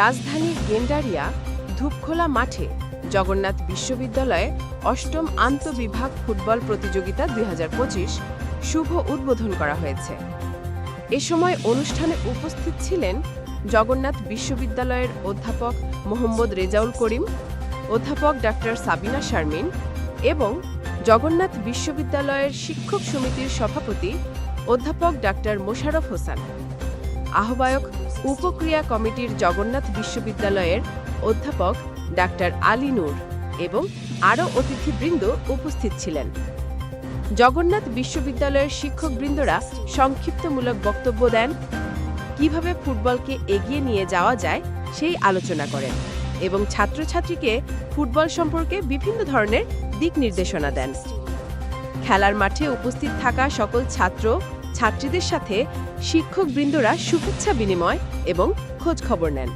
রাজধানীর গেন্ডারিয়া, ধূপখোলা মাঠে জগন্নাথ বিশ্ববিদ্যালয়ে অষ্টম আন্তবিভাগ ফুটবল প্রতিযোগিতা দুই হাজার পঁচিশ শুভ উদ্বোধন করা হয়েছে। এ সময় অনুষ্ঠানে উপস্থিত ছিলেন জগন্নাথ বিশ্ববিদ্যালয়ের অধ্যাপক মোহাম্মদ রেজাউল করিম, অধ্যাপক ডাক্তার সাবিনা শারমিন এবং জগন্নাথ বিশ্ববিদ্যালয়ের শিক্ষক সমিতির সভাপতি অধ্যাপক ডাক্তার মোশারফ হোসেন। আহ্বায়ক উপক্রিয়া কমিটির জগন্নাথ বিশ্ববিদ্যালয়ের অধ্যাপক ডাক্তার আলী নূর এবং আরও অতিথিবৃন্দ উপস্থিত ছিলেন। জগন্নাথ বিশ্ববিদ্যালয়ের শিক্ষকবৃন্দরা সংক্ষিপ্তমূলক বক্তব্য দেন, কীভাবে ফুটবলকে এগিয়ে নিয়ে যাওয়া যায় সেই আলোচনা করেন এবং ছাত্রছাত্রীকে ফুটবল সম্পর্কে বিভিন্ন ধরনের দিক নির্দেশনা দেন। খেলার মাঠে উপস্থিত থাকা সকল ছাত্র ছাত্রীদের সাথে শিক্ষকবৃন্দরা শুভেচ্ছা বিনিময় এবং খোঁজ খবর নেন।